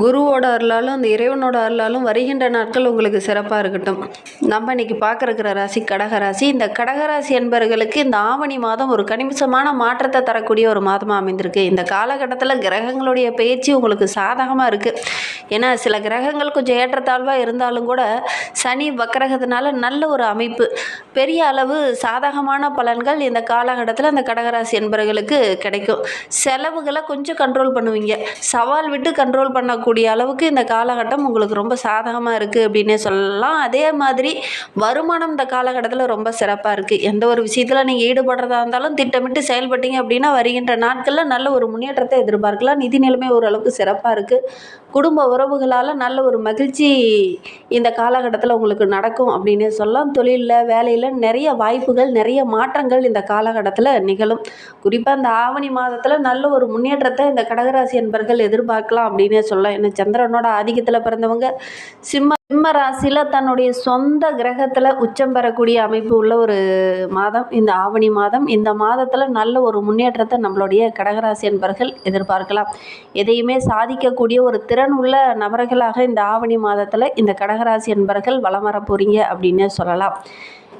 குருவோட அருளாலும் அந்த இறைவனோட அருளாலும் வருகின்ற நாட்கள் உங்களுக்கு சிறப்பாக இருக்கட்டும். நம்ம இன்னைக்கு பார்க்க ராசி கடகராசி இந்த கடகராசி என்பவர்களுக்கு இந்த ஆவணி மாதம் ஒரு கணிசமான மாற்றத்தை தரக்கூடிய ஒரு மாதமாக அமைந்திருக்கு. இந்த காலகட்டத்தில் கிரகங்களுடைய பயிற்சி உங்களுக்கு சாதகமாக இருக்குது ஏன்னா சில கிரகங்கள் கொஞ்சம் ஏற்றத்தாழ்வாக இருந்தாலும் கூட சனி வக்கரகத்தினால நல்ல ஒரு அமைப்பு. பெரிய அளவு சாதகமான பலன்கள் இந்த காலகட்டத்தில் அந்த கடகராசி என்பவர்களுக்கு கிடைக்கும். செலவுகளை கொஞ்சம் கண்ட்ரோல் பண்ணுவீங்க. சவால் விட்டு கண்ட்ரோல் பண்ணக்கூடிய அளவுக்கு இந்த காலகட்டம் உங்களுக்கு ரொம்ப சாதகமாக இருக்குது அப்படின்னே சொல்லலாம். அதே மாதிரி வருமானம் இந்த காலகட்டத்தில் ரொம்ப சிறப்பாக இருக்குது எந்த ஒரு விஷயத்தில் நீங்கள் ஈடுபடுறதா இருந்தாலும் திட்டமிட்டு செயல்பட்டீங்க அப்படின்னா வருகின்ற நாட்களில் நல்ல ஒரு முன்னேற்றத்தை எதிர்பார்க்கலாம். நிதி நிலைமை ஓரளவுக்கு சிறப்பாக இருக்குது குடும்ப உறவுகளால் நல்ல ஒரு மகிழ்ச்சி இந்த காலகட்டத்தில் உங்களுக்கு நடக்கும் அப்படின்னே சொல்லலாம். தொழிலில் வேலையில் நிறைய வாய்ப்புகள் நிறைய மாற்றங்கள் இந்த காலகட்டத்தில் நிகழும். குறிப்பாக இந்த ஆவணி மாதத்தில் நல்ல ஒரு முன்னேற்றத்தை இந்த கடகராசி என்பர்கள் எதிர்பார்க்கலாம் அப்படின்னு சொல்லலாம். ஏன்னா சந்திரனோட ஆதிக்கத்தில் பிறந்தவங்க சிம்ம சிம்ம ராசியில் தன்னுடைய சொந்த கிரகத்தில் உச்சம் பெறக்கூடிய அமைப்பு உள்ள ஒரு மாதம். இந்த ஆவணி மாதம். இந்த மாதத்தில் நல்ல ஒரு முன்னேற்றத்தை நம்மளுடைய கடகராசி என்பர்கள் எதிர்பார்க்கலாம். எதையுமே சாதிக்கக்கூடிய ஒரு திறன் உள்ள நபர்களாக இந்த ஆவணி மாதத்தில் இந்த கடகராசி என்பர்கள் வளம் வர போகிறீங்க அப்படின்னே சொல்லலாம்.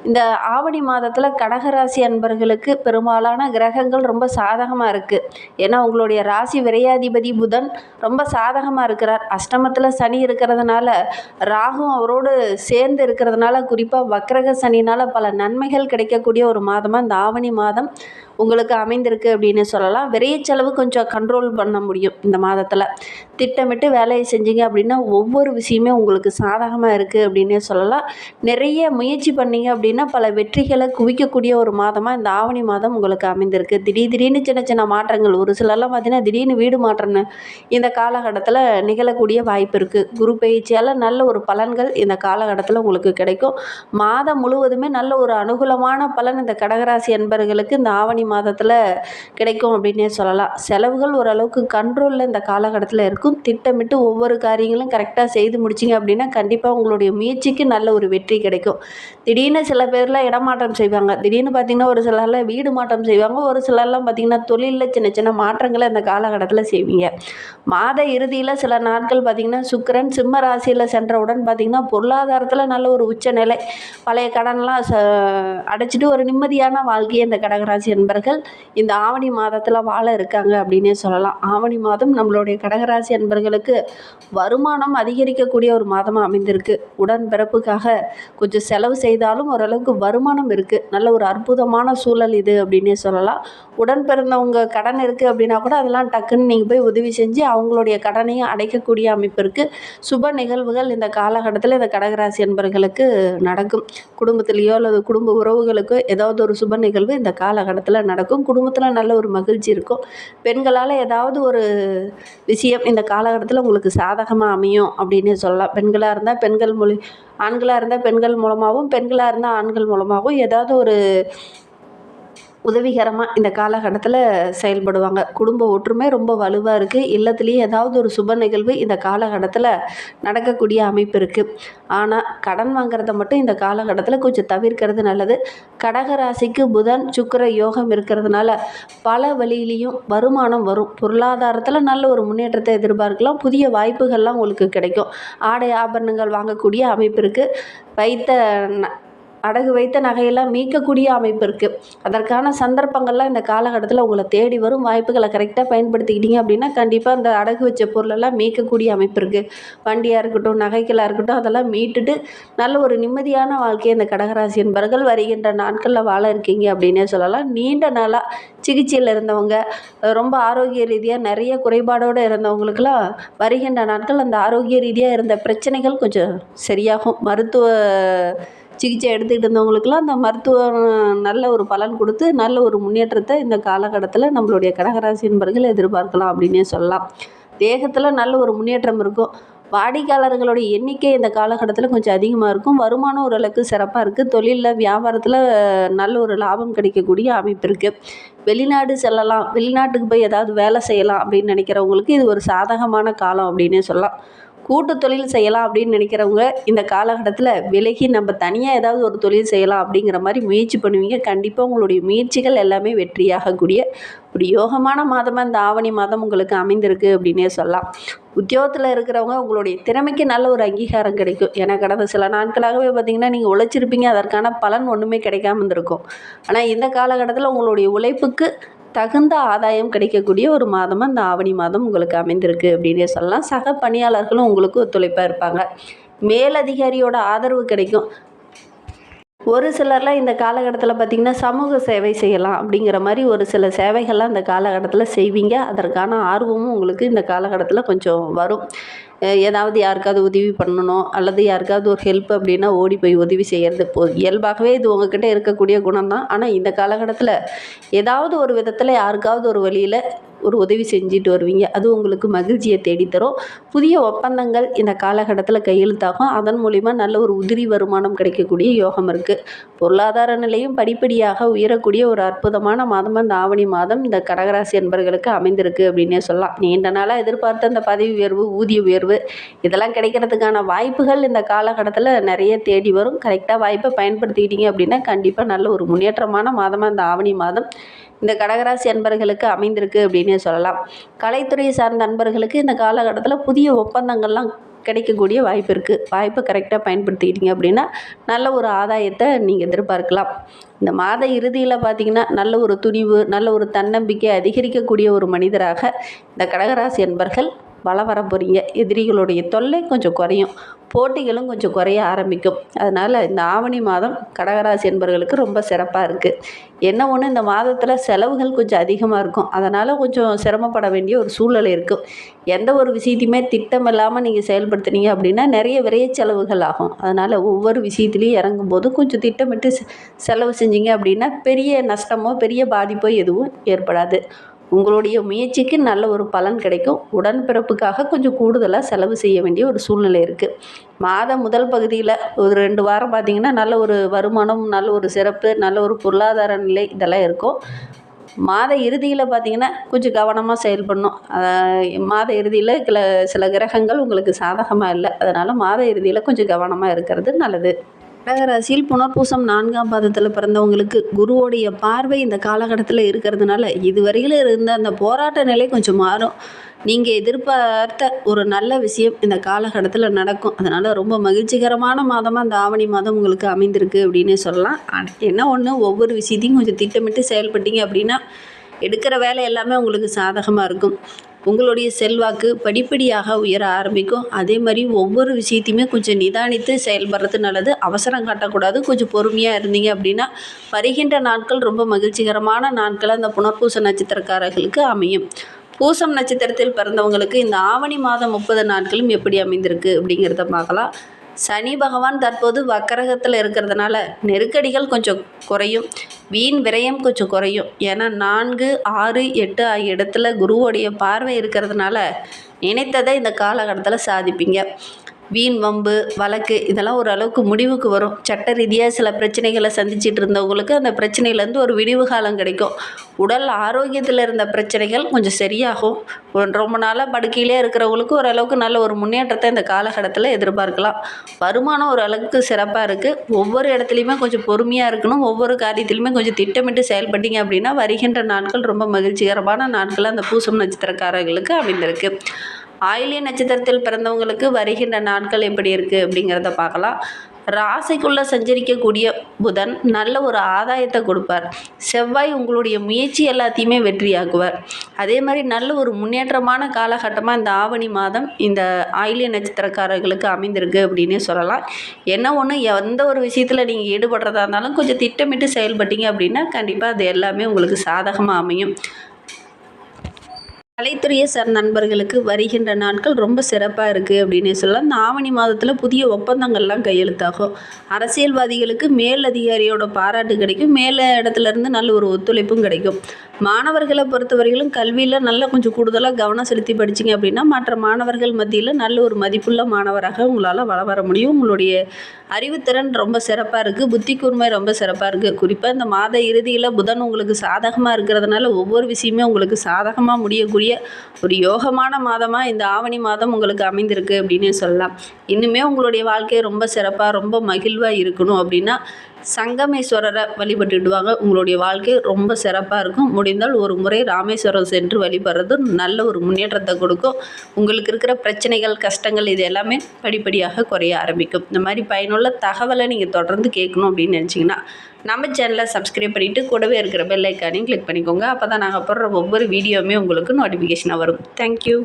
இந்த ஆவணி மாதத்தில் கடகராசி அன்பர்களுக்கு பெரும்பாலான கிரகங்கள் ரொம்ப சாதகமாக இருக்குது ஏன்னா உங்களுடைய ராசி விரையாதிபதி புதன் ரொம்ப சாதகமாக இருக்கிறார். அஷ்டமத்தில் சனி இருக்கிறதுனால ராகும் அவரோடு சேர்ந்து இருக்கிறதுனால குறிப்பாக வக்ரக சனினால் பல நன்மைகள் கிடைக்கக்கூடிய ஒரு மாதமாக இந்த ஆவணி மாதம் உங்களுக்கு அமைந்திருக்கு அப்படின்னு சொல்லலாம். விரைய செலவு கொஞ்சம் கண்ட்ரோல் பண்ண முடியும் இந்த மாதத்தில். திட்டமிட்டு வேலையை செஞ்சீங்க அப்படின்னா ஒவ்வொரு விஷயமே உங்களுக்கு சாதகமாக இருக்குது அப்படின்னே சொல்லலாம். நிறைய முயற்சி பண்ணீங்க அப்படின்னா பல வெற்றிகளை குவிக்கக்கூடிய ஒரு மாதமாக இந்த ஆவணி மாதம் உங்களுக்கு அமைந்திருக்கு. திடீர் திடீர்னு சின்ன சின்ன மாற்றங்கள் ஒரு சிலர்லாம் பார்த்தீங்கன்னா திடீர்னு வீடு மாற்றம்னு இந்த காலகட்டத்தில் நிகழக்கூடிய வாய்ப்பு இருக்குது குரு பயிற்சியால் நல்ல ஒரு பலன்கள் இந்த காலகட்டத்தில் உங்களுக்கு கிடைக்கும். மாதம் முழுவதுமே நல்ல ஒரு அனுகூலமான பலன் இந்த கடகராசி என்பர்களுக்கு இந்த ஆவணி மாதத்தில் கிடைக்கும் அப்படின்னே சொல்லலாம். செலவுகள் ஓரளவுக்கு கண்ட்ரோலில் இந்த காலகட்டத்தில் இருக்கும். திட்டமிட்டு ஒவ்வொரு காரியங்களும் கரெக்டாக செய்து முடிச்சிங்க அப்படின்னா கண்டிப்பாக உங்களுடைய முயற்சிக்கு நல்ல ஒரு வெற்றி கிடைக்கும். திடீர்னு சில பேர்லாம் இடமாற்றம் செய்வாங்க. திடீர்னு பார்த்திங்கன்னா ஒரு சிலர்லாம் வீடு மாற்றம் செய்வாங்க. ஒரு சிலர்லாம் பார்த்திங்கன்னா தொழிலில் சின்ன சின்ன மாற்றங்களை இந்த காலகட்டத்தில் செய்வீங்க. மாத இறுதியில் சில நாட்கள் பார்த்திங்கன்னா சுக்கிரன் சிம்ம ராசியில் சென்றவுடன் பார்த்திங்கன்னா பொருளாதாரத்தில் நல்ல ஒரு உச்சநிலை. பழைய கடன்லாம் ச அடைச்சிட்டு ஒரு நிம்மதியான வாழ்க்கையை இந்த கடகராசி என்பர்கள் இந்த ஆவணி மாதத்தில் வாழ இருக்காங்க அப்படின்னே சொல்லலாம். ஆவணி மாதம் நம்மளுடைய கடகராசி என்பர்களுக்கு வருமானம் அதிகரிக்கக்கூடிய ஒரு மாதமாக அமைந்திருக்கு. உடன்பிறப்புக்காக கொஞ்சம் செலவு செய்தாலும் ஓரளவுக்கு வருமானம் இருக்குது நல்ல ஒரு அற்புதமான சூழல் இது அப்படின்னே சொல்லலாம். உடன் பிறந்தவங்க கடன் இருக்குது அப்படின்னா கூட அதெல்லாம் டக்குன்னு நீங்கள் போய் உதவி செஞ்சு அவங்களுடைய கடனையும் அடைக்கக்கூடிய அமைப்பு இருக்குது சுப நிகழ்வுகள் இந்த காலகட்டத்தில் இந்த கடகராசி என்பர்களுக்கு நடக்கும். குடும்பத்திலேயோ அல்லது குடும்ப உறவுகளுக்கோ ஏதாவது ஒரு சுப நிகழ்வு இந்த காலகட்டத்தில் நடக்கும். குடும்பத்தில் நல்ல ஒரு மகிழ்ச்சி இருக்கும். பெண்களால் ஏதாவது ஒரு விஷயம் இந்த காலகட்டத்தில் உங்களுக்கு சாதகமாக அமையும் அப்படின்னு சொல்லலாம் பெண்களாக இருந்தால் பெண்கள் மொழி ஆண்களாக இருந்தால் பெண்கள் மூலமாகவும் பெண்களாக இருந்தால் ஆண்கள் மூலமாகவும் ஏதாவது ஒரு உதவிகரமாக இந்த காலகட்டத்தில் செயல்படுவாங்க. குடும்ப ஒற்றுமை ரொம்ப வலுவாக இருக்குது இல்லத்துலேயே ஏதாவது ஒரு சுப நிகழ்வு இந்த காலகட்டத்தில் நடக்கக்கூடிய அமைப்பு இருக்குது ஆனால் கடன் வாங்குறத மட்டும் இந்த காலகட்டத்தில் கொஞ்சம் தவிர்க்கிறது நல்லது. கடகராசிக்கு புதன் சுக்கர யோகம் இருக்கிறதுனால பல வழியிலையும் வருமானம் வரும். பொருளாதாரத்தில் நல்ல ஒரு முன்னேற்றத்தை எதிர்பார்க்கலாம். புதிய வாய்ப்புகள்லாம் உங்களுக்கு கிடைக்கும். ஆடை ஆபரணங்கள் வாங்கக்கூடிய அமைப்பு இருக்குது வைத்த ந- அடகு வைத்த நகையெல்லாம் மீட்கக்கூடிய அமைப்பு இருக்குது அதற்கான சந்தர்ப்பங்கள்லாம் இந்த காலகட்டத்தில் உங்களை தேடி வரும் வாய்ப்புகளை கரெக்டாக பயன்படுத்திக்கிட்டீங்க அப்படின்னா கண்டிப்பாக அந்த அடகு வச்ச பொருளெல்லாம் மீட்கக்கூடிய அமைப்பு இருக்குது வண்டியாக இருக்கட்டும் நகைகளாக இருக்கட்டும் அதெல்லாம் மீட்டுட்டு நல்ல ஒரு நிம்மதியான வாழ்க்கையை இந்த கடகராசி என்பவர்கள் வருகின்ற நாட்களில் வாழ இருக்கீங்க அப்படின்னே சொல்லலாம். நீண்ட நாளாக சிகிச்சையில் இருந்தவங்க ரொம்ப ஆரோக்கிய ரீதியாக நிறைய குறைபாடோடு இருந்தவங்களுக்கெல்லாம் வருகின்ற நாட்கள் அந்த ஆரோக்கிய ரீதியாக இருந்த பிரச்சனைகள் கொஞ்சம் சரியாகும். மருத்துவ சிகிச்சை எடுத்துக்கிட்டு இருந்தவங்களுக்கெல்லாம் அந்த மருத்துவம் நல்ல ஒரு பலன் கொடுத்து நல்ல ஒரு முன்னேற்றத்தை இந்த காலகட்டத்தில் நம்மளுடைய கடகராசி நண்பர்கள் எதிர்பார்க்கலாம் அப்படின்னே சொல்லலாம். தேகத்தில் நல்ல ஒரு முன்னேற்றம் இருக்கும். வாடிக்கையாளர்களுடைய எண்ணிக்கை இந்த காலகட்டத்தில் கொஞ்சம் அதிகமாக இருக்கும். வருமானம் ஓரளவுக்கு சிறப்பாக இருக்குது தொழிலில் வியாபாரத்தில் நல்ல ஒரு லாபம் கிடைக்கக்கூடிய அமைப்பு இருக்குது வெளிநாடு செல்லலாம். வெளிநாட்டுக்கு போய் ஏதாவது வேலை செய்யலாம் அப்படின்னு நினைக்கிறவங்களுக்கு இது ஒரு சாதகமான காலம் அப்படின்னே சொல்லலாம். கூட்டு தொழில் செய்யலாம் அப்படின்னு நினைக்கிறவங்க இந்த காலகட்டத்தில் விலகி நம்ம தனியாக ஏதாவது ஒரு தொழில் செய்யலாம் அப்படிங்கிற மாதிரி முயற்சி பண்ணுவீங்க. கண்டிப்பாக உங்களுடைய முயற்சிகள் எல்லாமே வெற்றியாகக்கூடிய ஒரு யோகமான மாதமாக இந்த ஆவணி மாதம் உங்களுக்கு அமைந்திருக்கு அப்படின்னே சொல்லலாம். உத்தியோகத்தில் இருக்கிறவங்க உங்களுடைய திறமைக்கு நல்ல ஒரு அங்கீகாரம் கிடைக்கும். ஏன்னா கடந்த சில நாட்களாகவே பார்த்திங்கன்னா நீங்கள் உழைச்சிருப்பீங்க அதற்கான பலன் ஒன்றுமே கிடைக்காம இருந்திருக்கும். ஆனால் இந்த காலகட்டத்தில் உங்களுடைய உழைப்புக்கு தகுந்த ஆதாயம் கிடைக்கக்கூடிய ஒரு மாதமாக இந்த ஆவணி மாதம் உங்களுக்கு அமைந்திருக்கு அப்படின்னே சொல்லலாம். சக பணியாளர்களும் உங்களுக்கு ஒத்துழைப்பாக இருப்பாங்க. மேலதிகாரியோட ஆதரவு கிடைக்கும். ஒரு சிலர்லாம் இந்த காலகட்டத்தில் பார்த்திங்கன்னா சமூக சேவை செய்யலாம் அப்படிங்கிற மாதிரி ஒரு சில சேவைகள்லாம் இந்த காலகட்டத்தில் செய்வீங்க. அதற்கான ஆர்வமும் உங்களுக்கு இந்த காலகட்டத்தில் கொஞ்சம் வரும். ஏதாவது யாருக்காவது உதவி பண்ணணும் அல்லது யாருக்காவது ஒரு ஹெல்ப் அப்படின்னா ஓடி போய் உதவி செய்கிறது போ இயல்பாகவே இது உங்ககிட்ட இருக்கக்கூடிய குணம் தான் ஆனால் இந்த காலகட்டத்தில் ஏதாவது ஒரு விதத்தில் யாருக்காவது ஒரு வழியில் ஒரு உதவி செஞ்சுட்டு வருவீங்க. அது உங்களுக்கு மகிழ்ச்சியை தேடித்தரும். புதிய ஒப்பந்தங்கள் இந்த காலகட்டத்தில் கையெழுத்தாகும். அதன் மூலிமா நல்ல ஒரு உதிரி வருமானம் கிடைக்கக்கூடிய யோகம் இருக்குது பொருளாதார நிலையும் படிப்படியாக உயரக்கூடிய ஒரு அற்புதமான மாதம் இந்த ஆவணி மாதம் இந்த கடகராசி என்பர்களுக்கு அமைந்திருக்கு அப்படின்னே சொல்லலாம். நீண்ட நாளாக எதிர்பார்த்த அந்த பதவி உயர்வு ஊதிய உயர்வு இதெல்லாம் கிடைக்கிறதுக்கான வாய்ப்புகள் இந்த காலகட்டத்தில் நிறைய தேடி வரும். கரெக்டாக வாய்ப்பை பயன்படுத்திக்கிட்டீங்க அப்படின்னா கண்டிப்பாக நல்ல ஒரு முன்னேற்றமான மாதமாக இந்த ஆவணி மாதம் இந்த கடகராசி என்பர்களுக்கு அமைந்திருக்கு அப்படின்னு சொல்லலாம். கலைத்துறையை சார்ந்த நண்பர்களுக்கு இந்த காலகட்டத்தில் புதிய ஒப்பந்தங்கள்லாம் கிடைக்கக்கூடிய வாய்ப்பு இருக்குது வாய்ப்பை கரெக்டாக பயன்படுத்திக்கிட்டீங்க அப்படின்னா நல்ல ஒரு ஆதாயத்தை நீங்கள் எதிர்பார்க்கலாம். இந்த மாத இறுதியில் பார்த்தீங்கன்னா நல்ல ஒரு துணிவு நல்ல ஒரு தன்னம்பிக்கை அதிகரிக்கக்கூடிய ஒரு மனிதராக இந்த கடகராசி என்பர்கள் வள வர போகிறீங்க எதிரிகளுடைய தொல்லை கொஞ்சம் குறையும். போட்டிகளும் கொஞ்சம் குறைய ஆரம்பிக்கும். அதனால் இந்த ஆவணி மாதம் கடகராசி என்பவர்களுக்கு ரொம்ப சிறப்பாக இருக்குது என்ன ஒன்று இந்த மாதத்தில் செலவுகள் கொஞ்சம் அதிகமாக இருக்கும். அதனால் கொஞ்சம் சிரமப்பட வேண்டிய ஒரு சூழ்நிலை இருக்கும் எந்த ஒரு விஷயத்தையுமே திட்டம் இல்லாமல் நீங்கள் செயல்படுத்துனீங்க அப்படின்னா நிறைய விரைய செலவுகள் ஆகும். அதனால் ஒவ்வொரு விஷயத்துலையும் இறங்கும்போது கொஞ்சம் திட்டமிட்டு செலவு செஞ்சீங்க அப்படின்னா பெரிய நஷ்டமோ பெரிய பாதிப்போ எதுவும் ஏற்படாது. உங்களுடைய முயற்சிக்கு நல்ல ஒரு பலன் கிடைக்கும். உடன்பிறப்புக்காக கொஞ்சம் கூடுதலாக செலவு செய்ய வேண்டிய ஒரு சூழ்நிலை இருக்குது மாத முதல் பகுதியில் ஒரு ரெண்டு வாரம் பார்த்திங்கன்னா நல்ல ஒரு வருமானம் நல்ல ஒரு சிறப்பு நல்ல ஒரு பொருளாதார நிலை இதெல்லாம் இருக்கும். மாத இறுதியில் பார்த்தீங்கன்னா கொஞ்சம் கவனமாக செயல்படணும். மாத இறுதியில் சில சில கிரகங்கள் உங்களுக்கு சாதகமாக இல்லை. அதனால் மாத இறுதியில் கொஞ்சம் கவனமாக இருக்கிறது நல்லது. கடகராசியில் புனர்பூசம் நான்காம் பாதத்தில் பிறந்தவங்களுக்கு குருவோடைய பார்வை இந்த காலகட்டத்தில் இருக்கிறதுனால இதுவரையில் இருந்த அந்த போராட்ட நிலை கொஞ்சம் மாறும். நீங்கள் எதிர்பார்த்த ஒரு நல்ல விஷயம் இந்த காலகட்டத்தில் நடக்கும். அதனால் ரொம்ப மகிழ்ச்சிகரமான மாதமாக இந்த ஆவணி மாதம் உங்களுக்கு அமைந்திருக்கு அப்படின்னே சொல்லலாம். என்ன ஒன்று ஒவ்வொரு விஷயத்தையும் கொஞ்சம் திட்டமிட்டு செயல்பட்டீங்க அப்படின்னா எடுக்கிற வேலை எல்லாமே உங்களுக்கு சாதகமாக இருக்கும். உங்களுடைய செல்வாக்கு படிப்படியாக உயர ஆரம்பிக்கும். அதே மாதிரி ஒவ்வொரு விஷயத்தையுமே கொஞ்சம் நிதானித்து செயல்படுறது நல்லது. அவசரம் காட்டக்கூடாது. கொஞ்சம் பொறுமையாக இருந்தீங்க அப்படின்னா வருகின்ற நாட்கள் ரொம்ப மகிழ்ச்சிகரமான நாட்கள் அந்த புனர்பூச நட்சத்திரக்காரர்களுக்கு அமையும். பூசம் நட்சத்திரத்தில் பிறந்தவங்களுக்கு இந்த ஆவணி மாதம் முப்பது நாட்களும் எப்படி அமைந்திருக்கு அப்படிங்கிறத பார்க்கலாம். சனி பகவான் தற்போது வக்கரகத்தில் இருக்கிறதுனால நெருக்கடிகள் கொஞ்சம் குறையும். வீண் விரயம் கொஞ்சம் குறையும். ஏன்னா நான்கு ஆறு எட்டு ஆகிய இடத்துல குருவோடைய பார்வை இருக்கிறதுனால நினைத்ததை இந்த காலகட்டத்தில் சாதிப்பீங்க. வீண் வம்பு வழக்கு இதெல்லாம் ஓரளவுக்கு முடிவுக்கு வரும். சட்ட ரீதியாக சில பிரச்சனைகளை சந்திச்சிட்டு இருந்தவங்களுக்கு அந்த பிரச்சனையிலேருந்து ஒரு விடிவு காலம் கிடைக்கும். உடல் ஆரோக்கியத்தில் இருந்த பிரச்சனைகள் கொஞ்சம் சரியாகும். ரொம்ப நாளாக படுக்கையிலே இருக்கிறவங்களுக்கு ஓரளவுக்கு நல்ல ஒரு முன்னேற்றத்தை இந்த காலகட்டத்தில் எதிர்பார்க்கலாம். வருமானம் ஓரளவுக்கு சிறப்பாக இருக்குது ஒவ்வொரு இடத்துலையுமே கொஞ்சம் பொறுமையாக இருக்கணும். ஒவ்வொரு காரியத்திலையுமே கொஞ்சம் திட்டமிட்டு செயல்பட்டீங்க அப்படின்னா வருகின்ற நாட்கள் ரொம்ப மகிழ்ச்சிகரமான நாட்கள் அந்த பூசம் நட்சத்திரக்காரர்களுக்கு அமைந்திருக்கு. ஆயிலிய நட்சத்திரத்தில் பிறந்தவங்களுக்கு வருகின்ற நாட்கள் எப்படி இருக்குது அப்படிங்கிறத பார்க்கலாம். ராசிக்குள்ளே சஞ்சரிக்கக்கூடிய புதன் நல்ல ஒரு ஆதாயத்தை கொடுப்பார். செவ்வாய் உங்களுடைய முயற்சி எல்லாத்தையுமே வெற்றியாக்குவார். அதே மாதிரி நல்ல ஒரு முன்னேற்றமான காலகட்டமாக இந்த ஆவணி மாதம் இந்த ஆயிலிய நட்சத்திரக்காரர்களுக்கு அமைந்திருக்கு அப்படின்னே சொல்லலாம். என்ன ஒன்று எந்த ஒரு விஷயத்தில் நீங்கள் ஈடுபடுறதா இருந்தாலும் கொஞ்சம் திட்டமிட்டு செயல்பட்டீங்க அப்படின்னா கண்டிப்பாக அது எல்லாமே உங்களுக்கு சாதகமாக அமையும். கலைத்துறையை சார் நண்பர்களுக்கு வருகின்ற நாட்கள் ரொம்ப சிறப்பாக இருக்குது அப்படின்னு சொல்லலாம். இந்த ஆவணி மாதத்தில் புதிய ஒப்பந்தங்கள்லாம் கையெழுத்தாகும். அரசியல்வாதிகளுக்கு மேல் அதிகாரியோட பாராட்டு கிடைக்கும். மேல இடத்துல இருந்து நல்ல ஒரு ஒத்துழைப்பும் கிடைக்கும். மாணவர்களை பொறுத்தவரையிலும் கல்வியில் நல்லா கொஞ்சம் கூடுதலாக கவனம் செலுத்தி படிச்சீங்க அப்படின்னா மற்ற மாணவர்கள் மத்தியில் நல்ல ஒரு மதிப்புள்ள மாணவராக உங்களால் வள வர முடியும். உங்களுடைய அறிவுத்திறன் ரொம்ப சிறப்பாக இருக்குது புத்தி கூர்மை ரொம்ப சிறப்பாக இருக்குது குறிப்பாக இந்த மாத இறுதியில் புதன் உங்களுக்கு சாதகமாக இருக்கிறதுனால ஒவ்வொரு விஷயமே உங்களுக்கு சாதகமாக முடியக்கூடிய ஒரு யோகமான மாதமாக இந்த ஆவணி மாதம் உங்களுக்கு அமைந்திருக்கு அப்படின்னு சொல்லலாம். இன்னுமே உங்களுடைய வாழ்க்கையை ரொம்ப சிறப்பாக ரொம்ப மகிழ்வாக இருக்கணும் அப்படின்னா சங்கமேஸ்வரரை வழிபட்டுடுவாங்க உங்களுடைய வாழ்க்கை ரொம்ப சிறப்பாக இருக்கும். முடிந்தால் ஒரு முறை ராமேஸ்வரம் சென்று வழிபடுறது நல்ல ஒரு முன்னேற்றத்தை கொடுக்கும். உங்களுக்கு இருக்கிற பிரச்சனைகள் கஷ்டங்கள் இது எல்லாமே படிப்படியாக குறைய ஆரம்பிக்கும். இந்த மாதிரி பயனுள்ள தகவலை நீங்கள் தொடர்ந்து கேட்கணும் அப்படின்னு நினச்சிங்கன்னா நம்ம சேனலை சப்ஸ்கிரைப் பண்ணிவிட்டு கூடவே இருக்கிற பெல் ஐக்கானையும் கிளிக் பண்ணிக்கோங்க. அப்போ தான் நாங்கள் போடுற ஒவ்வொரு வீடியோவுமே உங்களுக்கு நோட்டிஃபிகேஷனாக வரும். தேங்க்யூ